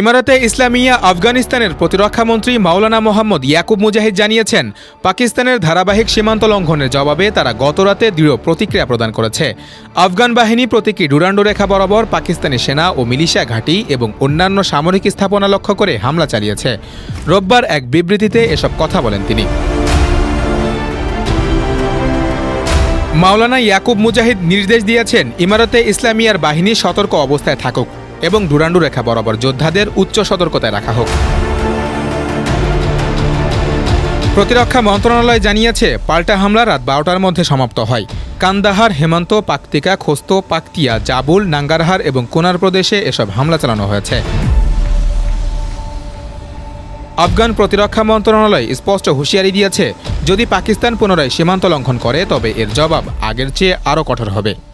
ইমারাতে ইসলামিয়া আফগানিস্তানের প্রতিরক্ষামন্ত্রী মাওলানা মোহাম্মদ ইয়াকুব মুজাহিদ জানিয়েছেন, পাকিস্তানের ধারাবাহিক সীমান্ত লঙ্ঘনের জবাবে তারা গতরাতে দৃঢ় প্রতিক্রিয়া প্রদান করেছে। আফগান বাহিনী প্রতীকী ডুরান্ডো রেখা বরাবর পাকিস্তানি সেনা ও মিলিশিয়া ঘাঁটি এবং অন্যান্য সামরিক স্থাপনা লক্ষ্য করে হামলা চালিয়েছে। রোববার এক বিবৃতিতে এসব কথা বলেন তিনি। মাওলানা ইয়াকুব মুজাহিদ নির্দেশ দিয়েছেন, ইমারতে ইসলামিয়ার বাহিনী সতর্ক অবস্থায় থাকুক। এবং ডুরান্ডু রেখা বরাবর যোদ্ধাদের উচ্চ সতর্কতায় রাখা হোক। প্রতিরক্ষা মন্ত্রণালয় জানিয়েছে, পাল্টা হামলা রাত বারোটার মধ্যে সমাপ্ত হয়। কান্দাহার, হেমন্ত, পাকতিকা, খোস্ত, পাকতিয়া, জাবুল, নাঙ্গারহার এবং কোনার প্রদেশে এসব হামলা চালানো হয়েছে। আফগান প্রতিরক্ষা মন্ত্রণালয় স্পষ্ট হুঁশিয়ারি দিয়েছে, যদি পাকিস্তান পুনরায় সীমান্ত লঙ্ঘন করে, তবে এর জবাব আগের চেয়ে আরও কঠোর হবে।